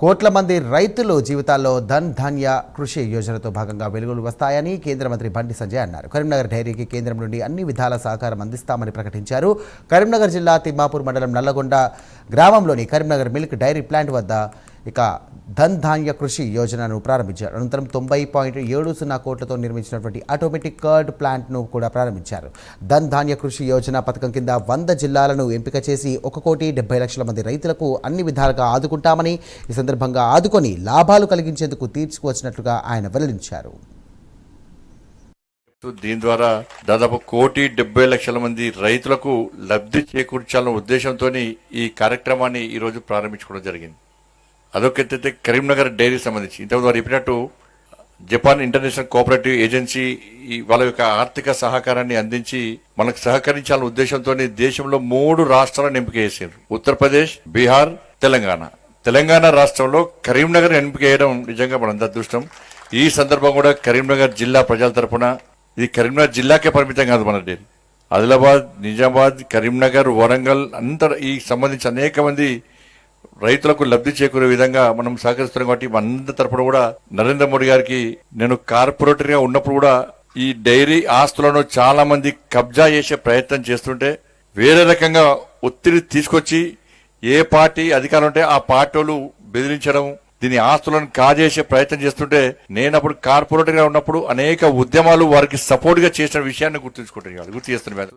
కోట్ల మంది రైతులు జీవితాల్లో ధన్ ధాన్య కృషి యోజనతో భాగంగా వెలుగులు వస్తాయని కేంద్ర మంత్రి బండి సంజయ్ అన్నారు. కరీంనగర్ డైరీకి కేంద్రం నుండి అన్ని విధాల సహకారం అందిస్తామని ప్రకటించారు. కరీంనగర్ జిల్లా తిమ్మాపూర్ మండలం నల్లగొండ గ్రామంలోని కరీంనగర్ మిల్క్ డైరీ ప్లాంట్ వద్ద ఇక ధన్ ధాన్య కృషి యోజనను ప్రారంభించారు. అనంతరం తొంభై పాయింట్ ఏడు సున్నా కోట్లతో నిర్మించినటువంటి ఆటోమేటిక్ కర్డ్ ప్లాంట్ను కూడా ప్రారంభించారు. ధన్ ధాన్య కృషి యోజన పథకం కింద వంద జిల్లాలను ఎంపిక చేసి ఒక కోటి డెబ్బై లక్షల మంది రైతులకు అన్ని విధాలుగా ఆదుకుంటామని ఈ సందర్భంగా ఆదుకొని లాభాలు కలిగించేందుకు తీర్చుకువచ్చినట్లుగా ఆయన వెల్లడించారు. దీని ద్వారా దాదాపు కోటి డెబ్బై లక్షల మంది రైతులకు లబ్ధి చేకూర్చాలన్న ఉద్దేశంతో ఈ కార్యక్రమాన్ని ఈరోజు ప్రారంభించుకోవడం జరిగింది. అదొక కరీంనగర్ డైరీ సంబంధించి. ఇంతకుముందు వారు చెప్పినట్టు జపాన్ ఇంటర్నేషనల్ కోఆపరేటివ్ ఏజెన్సీ ఈ వాళ్ళ యొక్క ఆర్థిక సహకారాన్ని అందించి మనకు సహకరించాలన్న ఉద్దేశంతో దేశంలో మూడు రాష్ట్రాలను ఎంపిక చేశారు ఉత్తరప్రదేశ్ బీహార్ తెలంగాణ. తెలంగాణ రాష్ట్రంలో కరీంనగర్ ఎంపిక చేయడం నిజంగా మనందరి అదృష్టం. ఈ సందర్భం కూడా కరీంనగర్ జిల్లా ప్రజల తరపున. ఇది కరీంనగర్ జిల్లాకే పరిమితం కాదు మన డైరీ. ఆదిలాబాద్ నిజామాబాద్ కరీంనగర్ వరంగల్ అంత ఈ సంబంధించి అనేక మంది రైతులకు లబ్ధి చేకూరే విధంగా మనం సహకరిస్తున్నాం కాబట్టి అందరి తరపున కూడా నరేంద్ర మోడీ గారికి నేను కార్పొరేటర్గా ఉన్నప్పుడు కూడా ఈ డైరీ ఆస్తులను చాలా మంది కబ్జా చేసే ప్రయత్నం చేస్తుంటే వేరే రకంగా ఒత్తిడి తీసుకొచ్చి ఏ పార్టీ అధికారం ఉంటే ఆ పార్టీలు బెదిరించడం దీని ఆస్తులను కాజేసే ప్రయత్నం చేస్తుంటే నేను అప్పుడు కార్పొరేటర్గా ఉన్నప్పుడు అనేక ఉద్యమాలు వారికి సపోర్ట్గా చేసిన విషయాన్ని గుర్తుంచుకుంటున్నాను. గుర్తు చేస్తున్నాను